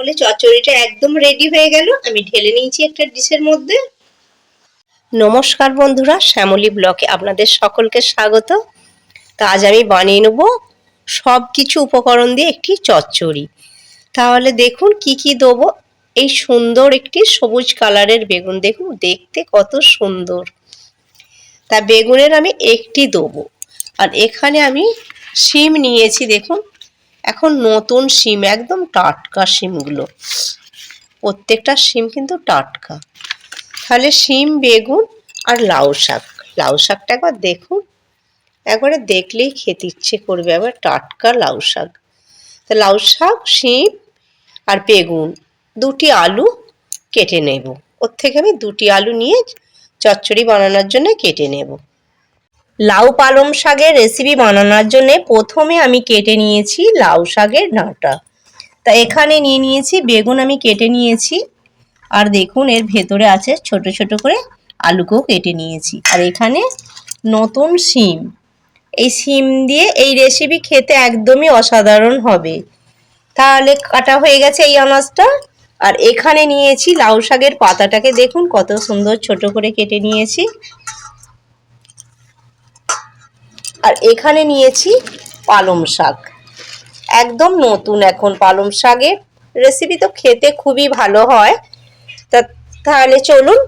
বলে চচ্চড়িটা একদম রেডি হয়ে গেল। আমি ঢেলে নিয়েছি একটা ডিশের মধ্যে। নমস্কার বন্ধুরা, শ্যামলী ব্লকে আপনাদের সকলকে স্বাগত। তা আজ আমি বানিয়ে নেব সব কিছু উপকরণ দিয়ে একটি চচ্চড়ি। তাহলে দেখুন কি কি দেবো। এই সুন্দর একটি সবুজ কালারের বেগুন। দেখুন, দেখতে কত সুন্দর। তা বেগুনের আমি একটি দেবো। আর এখানে আমি শিম নিয়েছি, দেখুন। এখন নতুন শিম একদম টাটকা শিমগুলো প্রত্যেকটা শিম কিন্তু টাটকা। তাহলে শিম বেগুন আর লাউ শাক। লাউ শাকটা একবার দেখুন। একবারে দেখলেই খেতে ইচ্ছে করবে। একবার টাটকা লাউ শাক। তো লাউ শাক শিম আর বেগুন, দুটি আলু কেটে নেব। ওর থেকে আমি দুটি আলু নিয়ে চচ্চড়ি বানানোর জন্য কেটে নেব। লাউ পালং শাকের রেসিপি বানানোর জন্য প্রথমে আমি কেটে নিয়েছি লাউ শাকের ডাঁটা। তা এখানে নিয়ে নিয়েছি, বেগুন আমি কেটে নিয়েছি। আর দেখুন, এর ভেতরে আছে ছোট ছোট করে আলুকেও কেটে নিয়েছি। আর এখানে নতুন শিম। এই শিম দিয়ে এই রেসিপি খেতে একদমই অসাধারণ হবে। তাহলে কাটা হয়ে গেছে এই আনাজটা। আর এখানে নিয়েছি লাউ শাকের পাতাটাকে। দেখুন, কত সুন্দর ছোট করে কেটে নিয়েছি। আর এখানে নিয়েছি পালং শাক। একদম নতুন এখন পালং শাকের রেসিপি তো খেতে খুবই ভালো হয়। তা তাহলে চলুন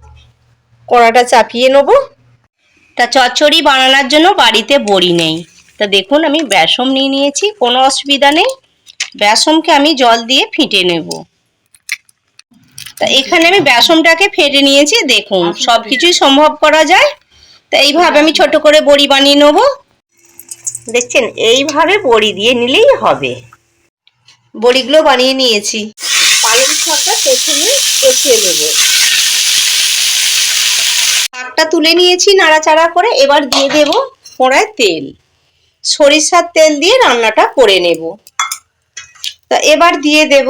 কড়াটা চাপিয়ে নেব। তা চচ্চড়ি বানানোর জন্য বাড়িতে বড়ি নেই। তা দেখুন আমি বেসম নিয়ে নিয়েছি কোনো অসুবিধা নেই। বেসমকে আমি জল দিয়ে ফিটে নেব। তা এখানে আমি বেসমটাকে ফেটে নিয়েছি দেখুন সব কিছুই সম্ভব করা যায়। তা এইভাবে আমি ছোট করে বড়ি বানিয়ে নেব। দেখছেন, এইভাবে বড়ি দিয়ে নিলেই হবে। বড়িগুলো বানিয়ে নিয়েছি। পালং শাকটা প্রথমে কষিয়ে নেব। শাকটা তুলে নিয়েছি নাড়াচাড়া করে, এবার দিয়ে দেব ফোড়ায় তেল। সরিষার তেল দিয়ে রান্নাটা করে নেব। তা এবার দিয়ে দেব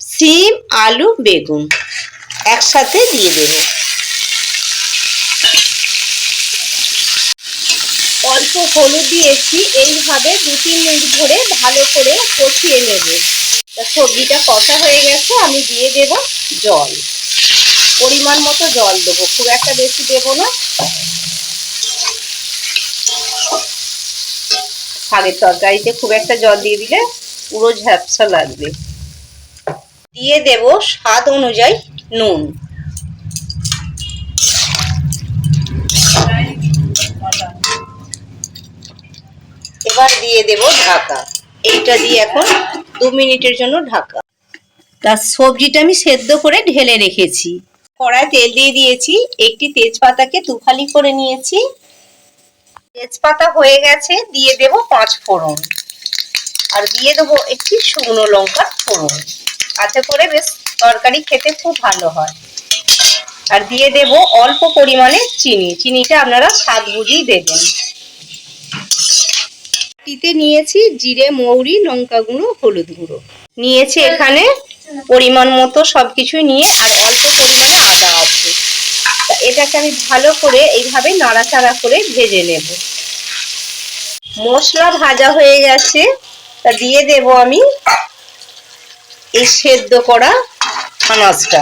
সিম, আলু, বেগুন। একসাথে দিয়ে দেবো। অল্প হলুদ দিয়েছি এইভাবে দু তিন মিনিট ধরে ভালো করে কষিয়ে নেব। সবজিটা কষা হয়ে গেছে, আমি দিয়ে দেব জল। পরিমাণ মতো জল দেবো, খুব একটা বেশি দেব না। শাকের তরকারিতে খুব একটা জল দিয়ে দিলে পুরো ঝ্যাপসা লাগবে। দিয়ে দেব স্বাদ অনুযায়ী নুন। এবার দিয়ে দেব ঢাকা। এইটা দিয়ে এখন দু মিনিটের জন্য ঢাকা। তার সবজিটা আমি সেদ্ধ করে ঢেলে রেখেছি। কড়ায় তেল দিয়ে দিয়েছি। একটি তেজপাতাকে দুফালি করে নিয়েছি। তেজপাতা হয়ে গেছে, দিয়ে দেব পাঁচ ফোড়ন। আর দিয়ে দেবো একটি শুকনো লঙ্কার ফোড়ন। তাতে করে বেশ তরকারি খেতে খুব ভালো হয়। আর দিয়ে দেব অল্প পরিমাণে চিনি। চিনিটা আপনারা স্বাদ বুঝেই দেবেন। টিতে নিয়েছি জিরে, মৌরি, লঙ্কা গুঁড়ো, হলুদ গুঁড়ো। নিয়েছি এখানে পরিমাণ মতো সবকিছুই নিয়ে আর অল্প পরিমাণে আদা আছে এটাকে আমি ভালো করে এইভাবে নাড়াচাড়া করে ভেজে নেব। মশলা ভাজা হয়ে গেছে। তা দিয়ে দেব আমি এই সেদ্ধ করা আনাজটা।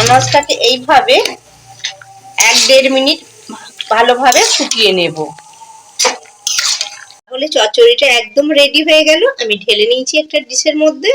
আনাজটাকে এইভাবে এক দেড় মিনিট ভালোভাবে ফুটিয়ে নেব। তাহলে চচ্চড়িটা একদম রেডি হয়ে গেল। আমি ঢেলে নিয়েছি একটা ডিশের মধ্যে।